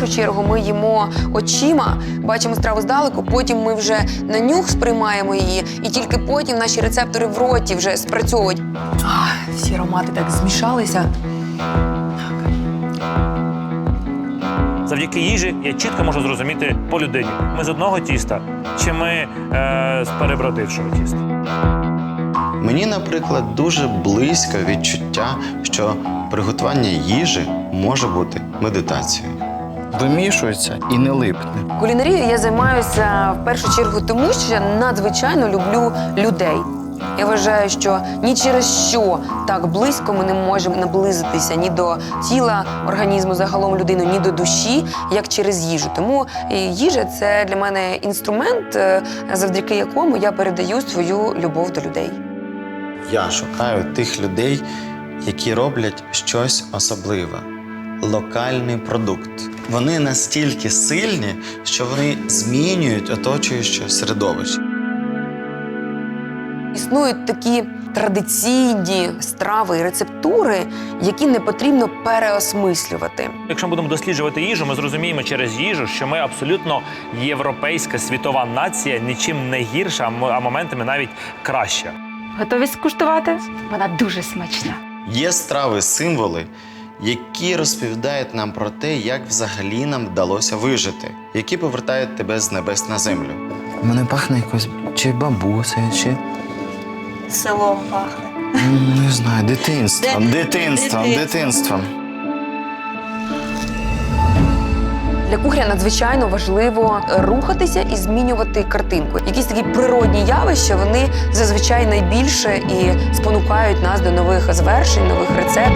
першу чергу ми їмо очима, бачимо страву здалеку, потім ми вже на нюх сприймаємо її, і тільки потім наші рецептори в роті вже спрацьовують. А, всі аромати так змішалися. Завдяки їжі я чітко можу зрозуміти по людині. Ми з одного тіста чи ми е, з перебродившого тіста. Мені, наприклад, дуже близьке відчуття, що приготування їжі може бути медитацією. Вимішується і не липне. Кулінарією я займаюся в першу чергу тому, що я надзвичайно люблю людей. Я вважаю, що ні через що так близько ми не можемо наблизитися ні до тіла організму загалом людини, ні до душі, як через їжу. Тому їжа це для мене інструмент, е, завдяки якому я передаю свою любов до людей. Я шукаю тих людей, які роблять щось особливе, локальний продукт. Вони настільки сильні, що вони змінюють оточуюче середовище. Існують такі традиційні страви і рецептури, які не потрібно переосмислювати. Якщо ми будемо досліджувати їжу, ми зрозуміємо через їжу, що ми абсолютно європейська світова нація, нічим не гірша, а моментами навіть краща. Готові скуштувати? Вона дуже смачна. Є страви, символи, які розповідають нам про те, як взагалі нам вдалося вижити, які повертають тебе з небес на землю. Мене пахне якось чи бабусею, чи Селом пахне. не знаю, дитинством. Дитинством, дитинством. дитинством. Для кухаря надзвичайно важливо рухатися і змінювати картинку. Якісь такі природні явища вони зазвичай найбільше і спонукають нас до нових звершень, нових рецептів.